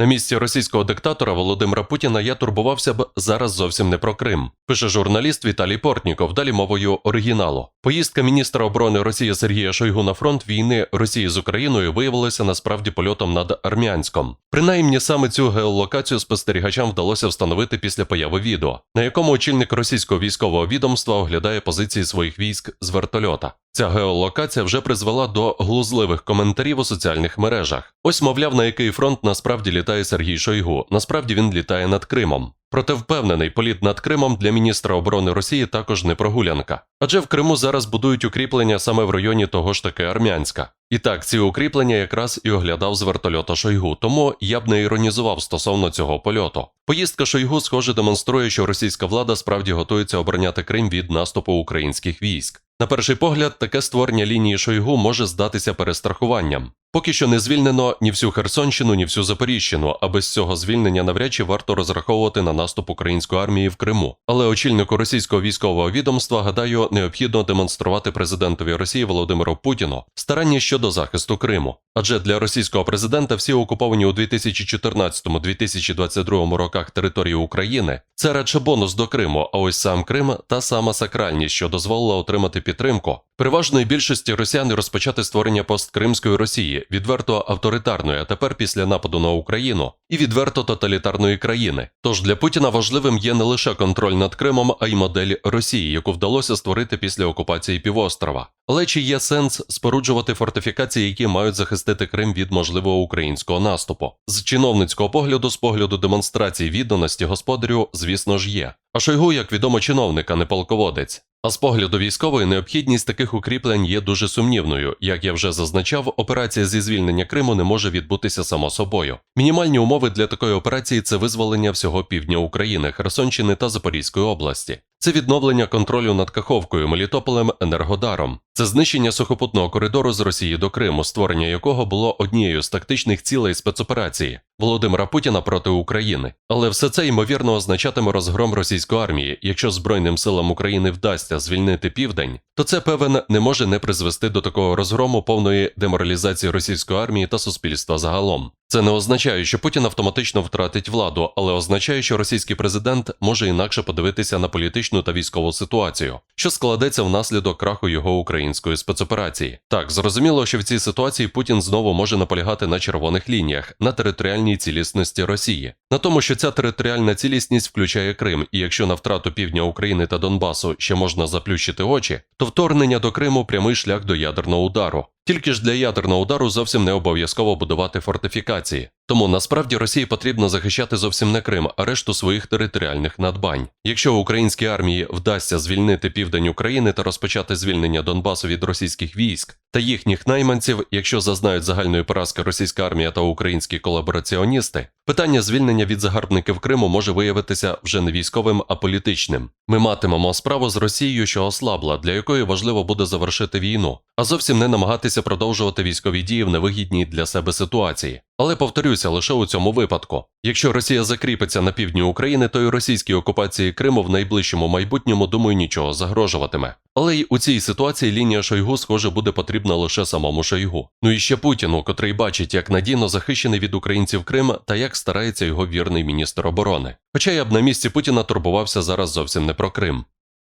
На місці російського диктатора Володимира Путіна я турбувався б зараз зовсім не про Крим. Пише журналіст Віталій Портніков, далі мовою оригіналу. Поїздка міністра оборони Росії Сергія Шойгу на фронт війни Росії з Україною виявилася насправді польотом над Армянськом. Принаймні саме цю геолокацію спостерігачам вдалося встановити після появи відео, на якому очільник російського військового відомства оглядає позиції своїх військ з вертольота. Ця геолокація вже призвела до глузливих коментарів у соціальних мережах. Ось, мовляв, на який фронт насправді літає Сергій Шойгу. Насправді він літає над Кримом. Проте впевнений, політ над Кримом для міністра оборони Росії також не прогулянка. Адже в Криму зараз будують укріплення саме в районі того ж таки Армянська. І так, ці укріплення якраз і оглядав з вертольота Шойгу, тому я б не іронізував стосовно цього польоту. Поїздка Шойгу, схоже, демонструє, що російська влада справді готується обороняти Крим від наступу українських військ. На перший погляд, таке створення лінії Шойгу може здатися перестрахуванням. Поки що не звільнено ні всю Херсонщину, ні всю Запоріжжяну, а без цього звільнення навряд чи варто розраховувати на наступ української армії в Криму. Але очільнику російського військового відомства, гадаю, необхідно демонструвати президентові Росії Володимиру Путіну старання щодо захисту Криму. Адже для російського президента всі окуповані у 2014-2022 роках території України це радше бонус до Криму. А ось сам Крим та сама сакральність, що дозволила отримати підтримку переважної більшості росіян розпочати створення посткримської Росії, відверто авторитарної, а тепер після нападу на Україну і відверто тоталітарної країни. Тож для Путіна важливим є не лише контроль над Кримом, а й модель Росії, яку вдалося створити після окупації півострова. Але чи є сенс споруджувати фортифікації, які мають захистити Крим від можливого українського наступу? З чиновницького погляду, з погляду демонстрації відданості господарю, звісно ж, є. А Шойгу, як відомо, чиновник, а не полководець. А з погляду військової необхідність таких укріплень є дуже сумнівною. Як я вже зазначав, операція зі звільнення Криму не може відбутися само собою. Мінімальні умови для такої операції це визволення всього півдня України, Херсонщини та Запорізької області. Це відновлення контролю над Каховкою, Мелітополем, Енергодаром. Це знищення сухопутного коридору з Росії до Криму, створення якого було однією з тактичних цілей спецоперації Володимира Путіна проти України. Але все це ймовірно означатиме розгром російської армії. Якщо Збройним силам України вдасться звільнити південь, то це певен не може не призвести до такого розгрому повної деморалізації російської армії та суспільства загалом. Це не означає, що Путін автоматично втратить владу, але означає, що російський президент може інакше подивитися на політичну та військову ситуацію, що складеться внаслідок краху його української спецоперації. Так, зрозуміло, що в цій ситуації Путін знову може наполягати на червоних лініях, на територіальній цілісності Росії, на тому, що ця територіальна цілісність включає Крим, і якщо на втрату півдня України та Донбасу ще можна заплющити очі, то вторгнення до Криму прямий шлях до ядерного удару. Тільки ж для ядерного удару зовсім не обов'язково будувати фортифікації. Тому насправді Росії потрібно захищати зовсім не Крим, а решту своїх територіальних надбань. Якщо українській армії вдасться звільнити південь України та розпочати звільнення Донбасу від російських військ та їхніх найманців, якщо зазнають загальної поразки російська армія та українські колабораціоністи, питання звільнення від загарбників Криму може виявитися вже не військовим, а політичним. Ми матимемо справу з Росією, що ослабла, для якої важливо буде завершити війну, а зовсім не намагатися продовжувати військові дії в невигідній для себе ситуації. Але повторюся лише у цьому випадку: якщо Росія закріпиться на півдні України, то й російській окупації Криму в найближчому майбутньому, думаю, нічого загрожуватиме. Але й у цій ситуації лінія Шойгу, схоже, буде потрібна лише самому Шойгу. Ну і ще Путіну, котрий бачить, як надійно захищений від українців Крим та як старається його вірний міністр оборони. Хоча я б на місці Путіна турбувався зараз зовсім не про Крим.